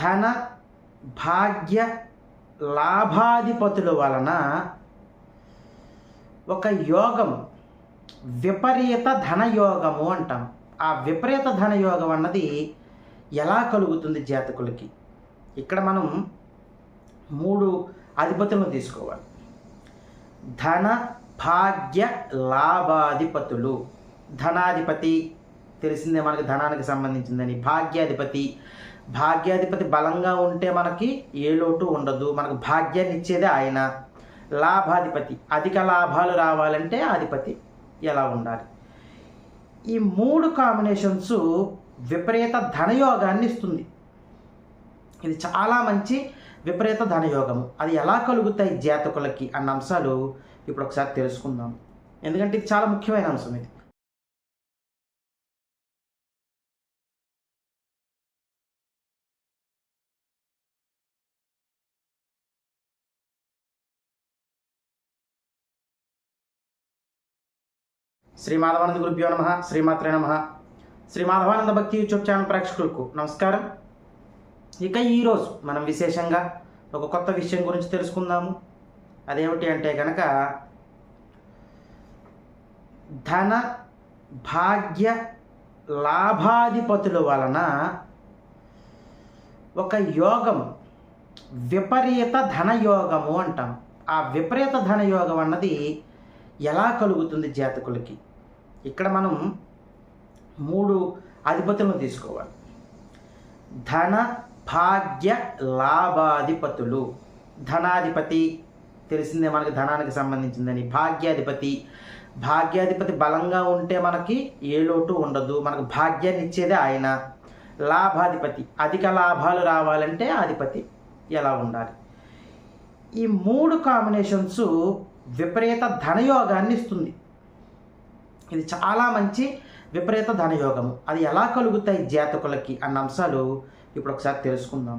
ధన భాగ్య లాభాధిపతుల వలన ఒక యోగం విపరీత ధనయోగము అంటాం. ఆ విపరీత ధనయోగం అన్నది ఎలా కలుగుతుంది జాతకులకి? ఇక్కడ మనం మూడు అధిపతులను తీసుకోవాలి. ధన భాగ్య లాభాధిపతులు. ధనాధిపతి తెలిసిందే మనకి ధనానికి సంబంధించిందని. భాగ్యాధిపతి. భాగ్యాధిపతి బలంగా ఉంటే మనకి ఏ లోటు ఉండదు. మనకు భాగ్యాన్ని ఇచ్చేదే ఆయన. లాభాధిపతి. అధిక లాభాలు రావాలంటే అధిపతి ఎలా ఉండాలి? ఈ మూడు కాంబినేషన్స్ విపరీత ధనయోగాన్ని ఇస్తుంది. ఇది చాలా మంచి విపరీత ధనయోగము. అది ఎలా కలుగుతాయి జాతకులకి? అన్న అంశాలు ఇప్పుడు ఒకసారి తెలుసుకుందాం. ఎందుకంటే ఇది చాలా ముఖ్యమైన అంశం ఇది. శ్రీ మాధవానంద గురుభ్యో నమ శ్రీమాత్రే నమ. శ్రీ మాధవానంద భక్తి యూట్యూబ్ ఛానల్ ప్రేక్షకులకు నమస్కారం. ఇక ఈరోజు మనం విశేషంగా ఒక కొత్త విషయం గురించి తెలుసుకుందాము. అదేమిటి అంటే కనుక ధన భాగ్య లాభాధిపతుల వలన ఒక యోగం విపరీత ధనయోగము అంటాం. ఆ విపరీత ధనయోగం అన్నది ఎలా కలుగుతుంది జాతకులకి? ఇక్కడ మనం మూడు అధిపతులను తీసుకోవాలి. ధన భాగ్య లాభాధిపతులు. ధనాధిపతి తెలిసిందే మనకి ధనానికి సంబంధించిందని. భాగ్యాధిపతి. భాగ్యాధిపతి బలంగా ఉంటే మనకి ఏ లోటు ఉండదు. మనకు భాగ్యాన్ని ఇచ్చేదే ఆయన. లాభాధిపతి. అధిక లాభాలు రావాలంటే అధిపతి. ఎలా ఉండాలి? ఈ మూడు కాంబినేషన్స్ విపరీత ధనయోగాన్ని ఇస్తుంది. ఇది చాలా మంచి విపరీత ధనయోగము. అది ఎలా కలుగుతాయి జాతకులకి అన్న అంశాలు ఇప్పుడు ఒకసారి తెలుసుకుందాం.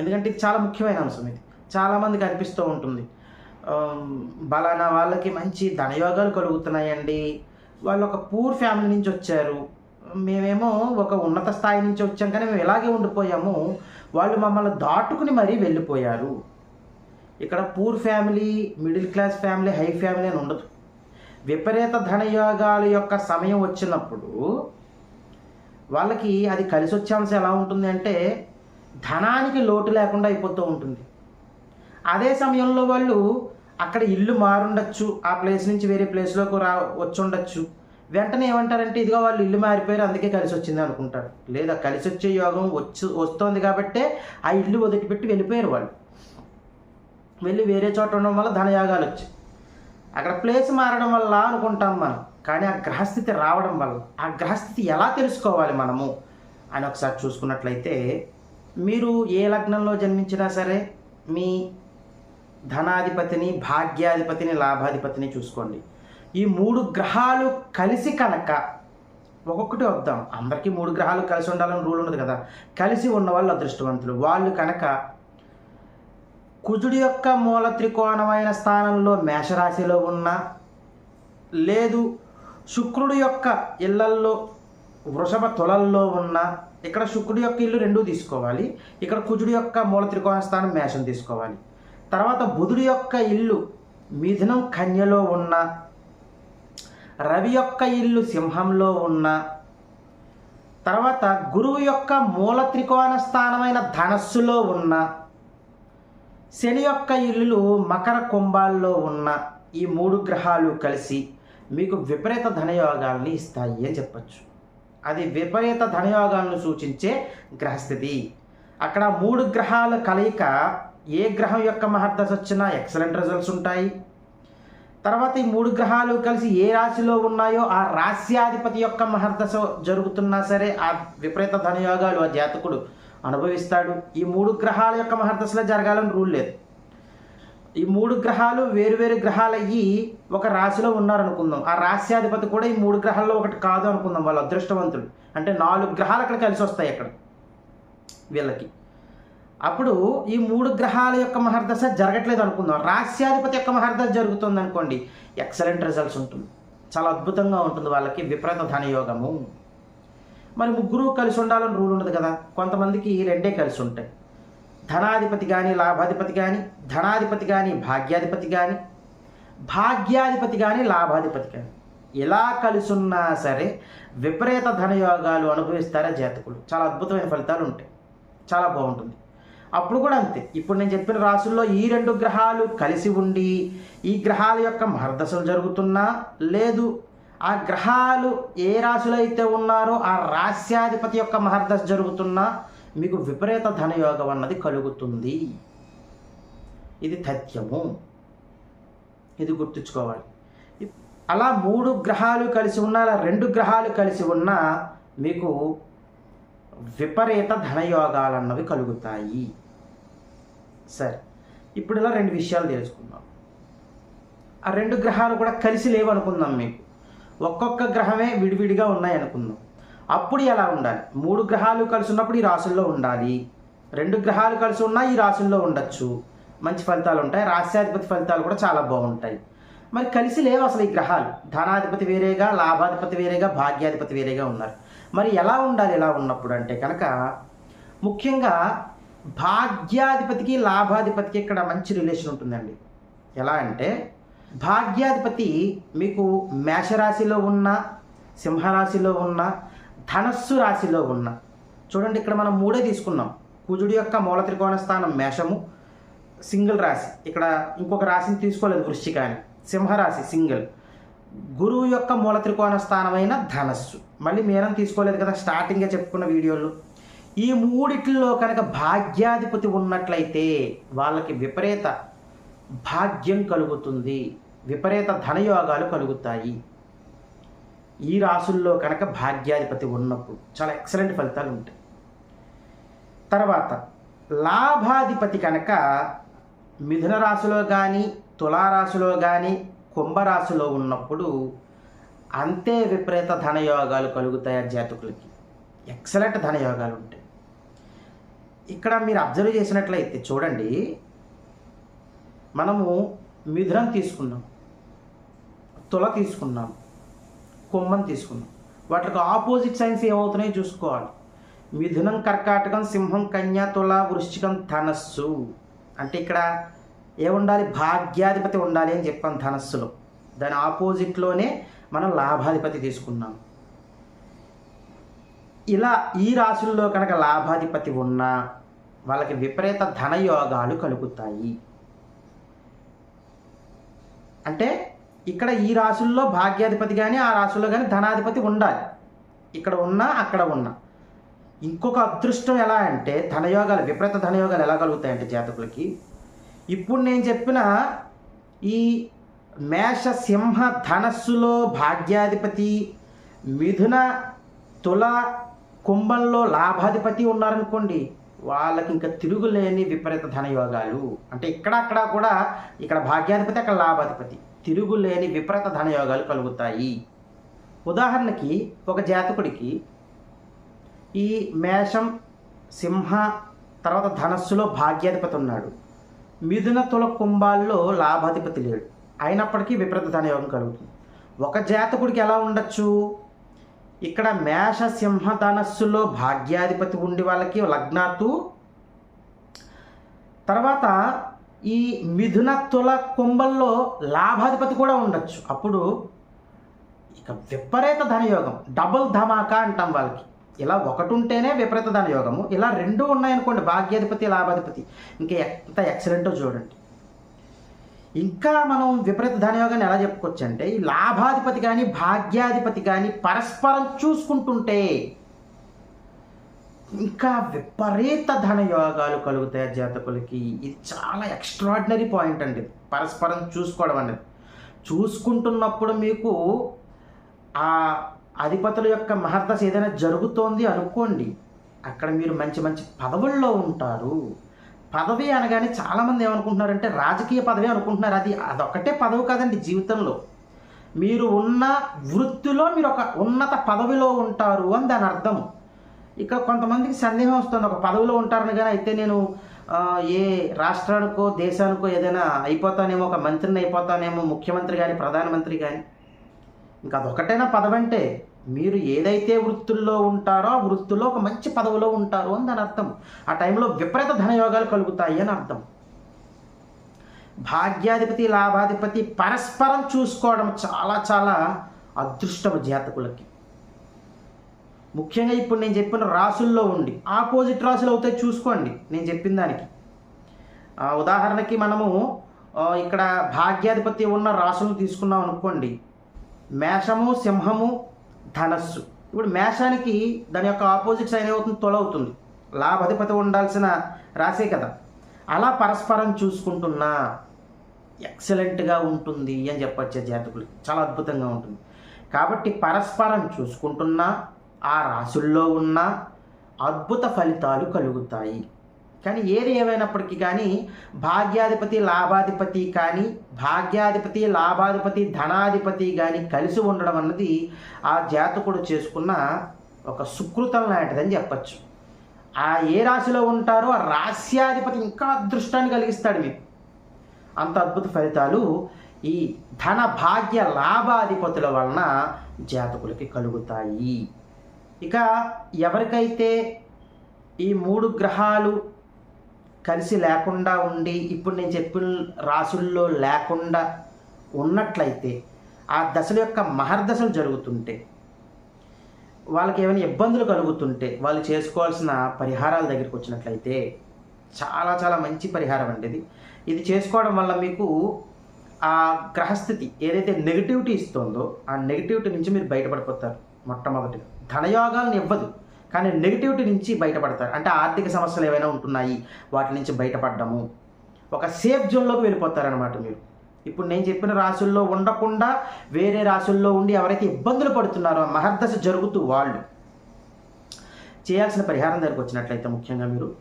ఎందుకంటే ఇది చాలా ముఖ్యమైన అంశం ఇది. చాలామందికి అనిపిస్తూ ఉంటుంది. బలానా వాళ్ళకి మంచి ధనయోగాలు కలుగుతున్నాయండి. వాళ్ళు ఒక పూర్ ఫ్యామిలీ నుంచి వచ్చారు. మేమేమో ఒక ఉన్నత స్థాయి నుంచి వచ్చాం కానీ మేము ఇలాగే ఉండిపోయాము వాళ్ళు మమ్మల్ని దాటుకుని మరీ వెళ్ళిపోయారు. ఇక్కడ poor family middle class family high family అని ఉండదు. విపరీత ధనయోగాల యొక్క సమయం వచ్చినప్పుడు వాళ్ళకి అది కలిసి వచ్చే అంశం ఎలా ఉంటుంది అంటే ధనానికి లోటు లేకుండా అయిపోతూ ఉంటుంది. అదే సమయంలో వాళ్ళు అక్కడ ఇల్లు మారుండొచ్చు ఆ ప్లేస్ నుంచి వేరే ప్లేస్లోకి రా వచ్చుండొచ్చు. వెంటనే ఏమంటారంటే ఇదిగో వాళ్ళు ఇల్లు మారిపోయారు అందుకే కలిసి వచ్చింది అనుకుంటారు. లేదా కలిసి వచ్చే యోగం వచ్చి వస్తుంది కాబట్టే ఆ ఇల్లు వదిలిపెట్టి వెళ్ళిపోయారు వాళ్ళు. వెళ్ళి వేరే చోట ఉండడం వల్ల ధనయోగాలు వచ్చాయి. అక్కడ ప్లేస్ మారడం వల్ల అనుకుంటాం మనం. కానీ ఆ గ్రహస్థితి రావడం వల్ల ఆ గ్రహస్థితి ఎలా తెలుసుకోవాలి మనము అని ఒకసారి చూసుకున్నట్లయితే మీరు ఏ లగ్నంలో జన్మించినా సరే మీ ధనాధిపతిని భాగ్యాధిపతిని లాభాధిపతిని చూసుకోండి. ఈ మూడు గ్రహాలు కలిసి కనుక ఒక్కొక్కటి వద్దాం. అందరికీ మూడు గ్రహాలు కలిసి ఉండాలని రూల్ ఉండదు కదా. కలిసి ఉన్న వాళ్ళు అదృష్టవంతులు. వాళ్ళు కనుక కుజుడి యొక్క మూల త్రికోణమైన స్థానంలో మేషరాశిలో ఉన్న లేదు శుక్రుడి యొక్క ఇళ్ళల్లో వృషభ తులల్లో ఉన్న ఇక్కడ శుక్రుడి యొక్క ఇల్లు రెండూ తీసుకోవాలి. ఇక్కడ కుజుడి యొక్క మూల త్రికోణ స్థానం మేషం తీసుకోవాలి. తర్వాత బుధుడి యొక్క ఇల్లు మిథునం కన్యలో ఉన్న రవి యొక్క ఇల్లు సింహంలో ఉన్న తర్వాత గురువు యొక్క మూల త్రికోణ స్థానమైన ధనస్సులో ఉన్న శని యొక్క ఇల్లులు మకర కుంభాల్లో ఉన్న ఈ మూడు గ్రహాలు కలిసి మీకు విపరీత ధనయోగాల్ని ఇస్తాయి అని చెప్పచ్చు. అది విపరీత ధనయోగాలను సూచించే గ్రహస్థితి. అక్కడ మూడు గ్రహాల కలయిక ఏ గ్రహం యొక్క మహర్దశ వచ్చినా ఎక్సలెంట్ రిజల్ట్స్ ఉంటాయి. తర్వాత ఈ మూడు గ్రహాలు కలిసి ఏ రాశిలో ఉన్నాయో ఆ రాశ్యాధిపతి యొక్క మహర్దశ జరుగుతున్నా సరే ఆ విపరీత ధనయోగాలు ఆ జాతకుడు అనుభవిస్తాడు. ఈ మూడు గ్రహాల యొక్క మహర్దశలో జరగాలని రూల్ లేదు. ఈ మూడు గ్రహాలు వేరువేరు గ్రహాలు అయ్యి ఒక రాశిలో ఉన్నారనుకుందాం. ఆ రాశ్యాధిపతి కూడా ఈ మూడు గ్రహాల్లో ఒకటి కాదు అనుకుందాం వాళ్ళు అదృష్టవంతులు అంటే నాలుగు గ్రహాలు అక్కడ కలిసి వస్తాయి అక్కడ వీళ్ళకి. అప్పుడు ఈ మూడు గ్రహాల యొక్క మహర్దశ జరగట్లేదు అనుకుందాం. రాశ్యాధిపతి యొక్క మహర్దశ జరుగుతుంది అనుకోండి ఎక్సలెంట్ రిజల్ట్స్ ఉంటుంది. చాలా అద్భుతంగా ఉంటుంది వాళ్ళకి విపరీత ధనయోగము. మరి ముగ్గురు కలిసి ఉండాలని రూల్ ఉండదు కదా. కొంతమందికి రెండే కలిసి ఉంటాయి. ధనాధిపతి కానీ లాభాధిపతి కానీ ధనాధిపతి కానీ భాగ్యాధిపతి కానీ భాగ్యాధిపతి కానీ లాభాధిపతి కానీ ఎలా కలిసున్నా సరే విపరీత ధనయోగాలు అనుభవిస్తారా జాతకులు. చాలా అద్భుతమైన ఫలితాలు ఉంటాయి. చాలా బాగుంటుంది. అప్పుడు కూడా అంతే. ఇప్పుడు నేను చెప్పిన రాసుల్లో ఈ రెండు గ్రహాలు కలిసి ఉండి ఈ గ్రహాల యొక్క మహర్దశలు జరుగుతున్నా లేదు ఆ గ్రహాలు ఏ రాశిలో అయితే ఉన్నారో ఆ రాశ్యాధిపతి యొక్క మహర్దశ జరుగుతున్నా మీకు విపరీత ధనయోగం అన్నది కలుగుతుంది. ఇది తథ్యము. ఇది గుర్తుంచుకోవాలి. అలా మూడు గ్రహాలు కలిసి ఉన్న అలా రెండు గ్రహాలు కలిసి ఉన్న మీకు విపరీత ధనయోగాలు అన్నవి కలుగుతాయి. సరే ఇప్పుడు ఇలా రెండు విషయాలు తెలుసుకుందాం. ఆ రెండు గ్రహాలు కూడా కలిసి లేవు అనుకుందాం మీకు. ఒక్కొక్క గ్రహమే విడివిడిగా ఉన్నాయి అనుకుందాం అప్పుడు ఎలా ఉండాలి? మూడు గ్రహాలు కలిసి ఉన్నప్పుడు ఈ రాసుల్లో ఉండాలి. రెండు గ్రహాలు కలిసి ఉన్నా ఈ రాసుల్లో ఉండొచ్చు. మంచి ఫలితాలు ఉంటాయి. రాస్యాధిపతి ఫలితాలు కూడా చాలా బాగుంటాయి. మరి కలిసి లేవు అసలు ఈ గ్రహాలు. ధనాధిపతి వేరేగా లాభాధిపతి వేరేగా భాగ్యాధిపతి వేరేగా ఉన్నారు. మరి ఎలా ఉండాలి? ఎలా ఉన్నప్పుడు అంటే కనుక ముఖ్యంగా భాగ్యాధిపతికి లాభాధిపతికి ఇక్కడ మంచి రిలేషన్ ఉంటుందండి. ఎలా అంటే భాగ్యాధిపతి మీకు మేషరాశిలో ఉన్న సింహరాశిలో ఉన్న ధనస్సు రాశిలో ఉన్న. చూడండి ఇక్కడ మనం మూడే తీసుకున్నాం. కుజుడి యొక్క మూల త్రికోణ స్థానం మేషము సింగిల్ రాశి. ఇక్కడ ఇంకొక రాశిని తీసుకోలేదు వృశ్చికాని సింహరాశి సింగిల్. గురువు యొక్క మూల త్రికోణ స్థానమైన ధనస్సు. మళ్ళీ మీనం తీసుకోలేదు కదా స్టార్టింగ్గా చెప్పుకున్న వీడియోలు. ఈ మూడిట్లో కనుక భాగ్యాధిపతి ఉన్నట్లయితే వాళ్ళకి విపరీత భాగ్యం కలుగుతుంది. విపరీత ధనయోగాలు కలుగుతాయి. ఈ రాసుల్లో కనుక భాగ్యాధిపతి ఉన్నప్పుడు చాలా ఎక్సలెంట్ ఫలితాలు ఉంటాయి. తర్వాత లాభాధిపతి కనుక మిథున రాశిలో కానీ తులారాశిలో కానీ కుంభరాశిలో ఉన్నప్పుడు అంతే విపరీత ధనయోగాలు కలుగుతాయి ఆ జాతకులకి. ఎక్సలెంట్ ధనయోగాలు ఉంటాయి. ఇక్కడ మీరు అబ్జర్వ్ చేసినట్లయితే చూడండి మనము మిథునం తీసుకున్నాం తుల తీసుకున్నాం. కుంభం తీసుకున్నాం. వాటికి ఆపోజిట్ సైన్స్ ఏమవుతున్నాయో చూసుకోవాలి. మిథునం కర్కాటకం సింహం కన్యా తుల వృశ్చికం ధనస్సు. అంటే ఇక్కడ ఏముండాలి భాగ్యాధిపతి ఉండాలి అని చెప్పాం ధనస్సులో. దాని ఆపోజిట్లోనే మనం లాభాధిపతి తీసుకున్నాం. ఇలా ఈ రాశుల్లో కనుక లాభాధిపతి ఉన్నా వాళ్ళకి విపరీత ధనయోగాలు కలుగుతాయి. అంటే ఇక్కడ ఈ రాశుల్లో భాగ్యాధిపతి కానీ ఆ రాశుల్లో కానీ ధనాధిపతి ఉండాలి. ఇక్కడ ఉన్నా అక్కడ ఉన్నా. ఇంకొక అదృష్టం ఎలా అంటే ధనయోగాలు విపరీత ధనయోగాలు ఎలా కలుగుతాయంటే జాతకులకి ఇప్పుడు నేను చెప్పిన ఈ మేష సింహ ధనస్సులో భాగ్యాధిపతి మిథున తుల కుంభంలో లాభాధిపతి ఉన్నారనుకోండి వాళ్ళకి ఇంకా తిరుగులేని విపరీత ధనయోగాలు. అంటే ఇక్కడ అక్కడ కూడా ఇక్కడ భాగ్యాధిపతి అక్కడ లాభాధిపతి. తిరుగులేని విపరీత ధనయోగాలు కలుగుతాయి. ఉదాహరణకి ఒక జాతకుడికి ఈ మేషం సింహ తర్వాత ధనస్సులో భాగ్యాధిపతి ఉన్నాడు. మిథున తుల కుంభాల్లో లాభాధిపతి లేడు. అయినప్పటికీ విపరీత ధనయోగం కలుగుతుంది. ఒక జాతకుడికి ఎలా ఉండొచ్చు? ఇక్కడ మేష సింహ ధనస్సులో భాగ్యాధిపతి ఉండి వాళ్ళకి లగ్నాతు తర్వాత ఈ మిథున తుల కుంభంలో లాభాధిపతి కూడా ఉండొచ్చు. అప్పుడు ఇక విపరీత ధనయోగం. డబుల్ ధమాకా అంటాం వాళ్ళకి. ఇలా ఒకటి ఉంటేనే విపరీత ధనయోగము. ఇలా రెండు ఉన్నాయనుకోండి భాగ్యాధిపతి లాభాధిపతి. ఇంకా ఎంత ఎక్సలెంటో చూడండి. ఇంకా మనం విపరీత ధనయోగాన్ని ఎలా చెప్పుకోవచ్చు అంటే ఈ లాభాధిపతి కానీ భాగ్యాధిపతి కానీ పరస్పరం చూసుకుంటుంటే ఇంకా విపరీత ధనయోగాలు కలుగుతాయి జాతకులకి ఇది చాలా ఎక్స్ట్రాడినరీ పాయింట్ అండి. పరస్పరం చూసుకోవడం అనేది. చూసుకుంటున్నప్పుడు మీకు ఆ అధిపతుల యొక్క మహర్దశ ఏదైనా జరుగుతోంది అనుకోండి అక్కడ మీరు మంచి మంచి పదవుల్లో ఉంటారు. పదవి అనగానే చాలామంది ఏమనుకుంటున్నారంటే రాజకీయ పదవి అనుకుంటున్నారు. అది అదొక్కటే పదవి కాదండి జీవితంలో. మీరు ఉన్న వృత్తిలో మీరు ఒక ఉన్నత పదవిలో ఉంటారు అని దాని అర్థం. ఇక్కడ కొంతమందికి సందేహం వస్తుంది. ఒక పదవిలో ఉంటారని కానీ అయితే నేను ఏ రాష్ట్రానికో దేశానికో ఏదైనా అయిపోతానేమో ఒక మంత్రిని అయిపోతానేమో ముఖ్యమంత్రి కానీ ప్రధానమంత్రి కానీ ఇంకా అదొకటైనా పదవి అంటే మీరు ఏదైతే వృత్తుల్లో ఉంటారో ఆ వృత్తుల్లో ఒక మంచి పదవిలో ఉంటారు అని దాని అర్థం. ఆ టైంలో విపరీత ధనయోగాలు కలుగుతాయి అని అర్థం. భాగ్యాధిపతి లాభాధిపతి పరస్పరం చూసుకోవడం చాలా చాలా అదృష్టం జాతకులకి. ముఖ్యంగా ఇప్పుడు నేను చెప్పిన రాసుల్లో ఉండి ఆపోజిట్ రాసులు అవుతాయి చూసుకోండి నేను చెప్పిన దానికి. ఉదాహరణకి మనము ఇక్కడ భాగ్యాధిపతి ఉన్న రాసులను తీసుకున్నాం అనుకోండి. మేషము సింహము ధనస్సు. ఇప్పుడు మేషానికి దాని యొక్క ఆపోజిట్ సైన్ అవుతుంది. తొలవుతుంది లాభాధిపతి ఉండాల్సిన రాసే కదా. అలా పరస్పరం చూసుకుంటున్నా ఎక్సలెంట్గా ఉంటుంది అని చెప్పొచ్చే జాతకులు చాలా అద్భుతంగా ఉంటుంది. కాబట్టి పరస్పరం చూసుకుంటున్నా ఆ రాసుల్లో ఉన్న అద్భుత ఫలితాలు కలుగుతాయి. కానీ ఏది ఏమైనప్పటికీ కానీ భాగ్యాధిపతి లాభాధిపతి కానీ భాగ్యాధిపతి లాభాధిపతి ధనాధిపతి కానీ కలిసి ఉండడం అన్నది ఆ జాతకుడు చేసుకున్న ఒక సుకృతం లాంటిదని చెప్పచ్చు. ఆ ఏ రాశిలో ఉంటారో ఆ రాశ్యాధిపతి ఇంకా అదృష్టాన్ని కలిగిస్తాడు మీకు. అంత అద్భుత ఫలితాలు ఈ ధన భాగ్య లాభాధిపతుల వలన జాతకులకి కలుగుతాయి. ఇక ఎవరికైతే ఈ మూడు గ్రహాలు కలిసి లేకుండా ఉండి ఇప్పుడు నేను చెప్పిన రాసుల్లో లేకుండా ఉన్నట్లయితే ఆ దశల యొక్క మహర్దశలు జరుగుతుంటే వాళ్ళకి ఏమైనా ఇబ్బందులు కలుగుతుంటే వాళ్ళు చేసుకోవాల్సిన పరిహారాల దగ్గరికి వచ్చినట్లయితే చాలా చాలా మంచి పరిహారం అండి ఇది. ఇది చేసుకోవడం వల్ల మీకు ఆ గ్రహస్థితి ఏదైతే నెగిటివిటీ ఇస్తుందో ఆ నెగిటివిటీ నుంచి మీరు బయటపడిపోతారు మొట్టమొదటిగా. ధనయోగాలను ఇవ్వదు. కానీ నెగిటివిటీ నుంచి బయటపడతారు. అంటే ఆర్థిక సమస్యలు ఏమైనా ఉంటున్నాయి వాటి నుంచి బయటపడడము. ఒక సేఫ్ జోన్లోకి వెళ్ళిపోతారనమాట మీరు. ఇప్పుడు నేను చెప్పిన రాశుల్లో ఉండకుండా వేరే రాశుల్లో ఉండి ఎవరైతే ఇబ్బందులు పడుతున్నారో మహర్దశ జరుగుతూ వాళ్ళు చేయాల్సిన పరిహారం దగ్గరికి వచ్చినట్లయితే ముఖ్యంగా మీరు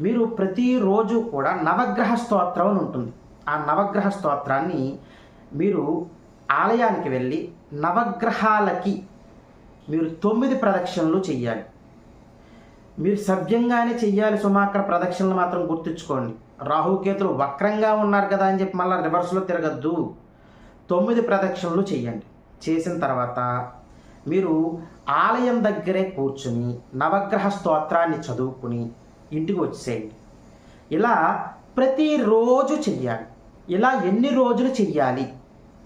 మీరు ప్రతిరోజు కూడా నవగ్రహ స్తోత్రం అని ఉంటుంది. ఆ నవగ్రహ స్తోత్రాన్ని మీరు ఆలయానికి వెళ్ళి నవగ్రహాలకి మీరు తొమ్మిది ప్రదక్షిణలు చెయ్యాలి. మీరు సభ్యంగానే చెయ్యాలి సుమాకర ప్రదక్షిణలు మాత్రం గుర్తుంచుకోండి. రాహుకేతులు వక్రంగా ఉన్నారు కదా అని చెప్పి మళ్ళీ రివర్స్లో తిరగద్దు. తొమ్మిది ప్రదక్షిణలు చెయ్యండి. చేసిన తర్వాత మీరు ఆలయం దగ్గరే కూర్చుని నవగ్రహ స్తోత్రాన్ని చదువుకుని ఇంటికి వచ్చేయండి. ఇలా ప్రతిరోజు చెయ్యాలి. ఇలా ఎన్ని రోజులు చెయ్యాలి?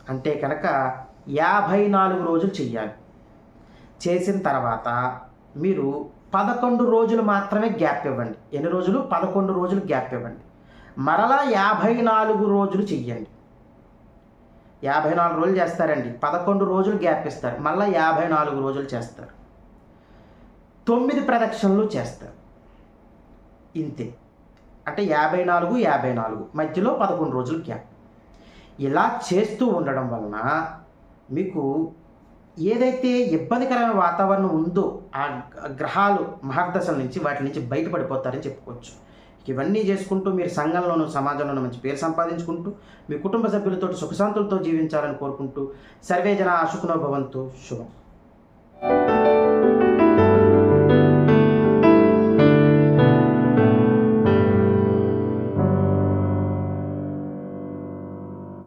అంటే కనుక యాభై నాలుగు రోజులు చెయ్యాలి. చేసిన తర్వాత మీరు పదకొండు రోజులు మాత్రమే గ్యాప్ ఇవ్వండి. ఎన్ని రోజులు? పదకొండు రోజులు గ్యాప్ ఇవ్వండి. మరలా యాభై నాలుగు రోజులు చెయ్యండి. యాభై నాలుగు రోజులు చేస్తారండి. పదకొండు రోజులు గ్యాప్ ఇస్తారు. మళ్ళీ యాభై నాలుగు రోజులు చేస్తారు. తొమ్మిది ప్రదక్షిణలు చేస్తారు. ఇంతే. అంటే యాభై నాలుగు యాభై నాలుగు. మధ్యలో పదకొండు రోజులు గ్యాప్. ఇలా చేస్తూ ఉండడం వలన మీకు ఏదైతే ఇబ్బందికరమైన వాతావరణం ఉందో ఆ గ్రహాలు మహర్దశల నుంచి వాటి నుంచి బయటపడిపోతారని చెప్పుకోవచ్చు. ఇవన్నీ చేసుకుంటూ మీరు సంఘంలోనూ సమాజంలోనూ మంచి పేరు సంపాదించుకుంటూ మీ కుటుంబ సభ్యులతో సుఖశాంతులతో జీవించాలని కోరుకుంటూ సర్వేజన సుఖనో శుభం.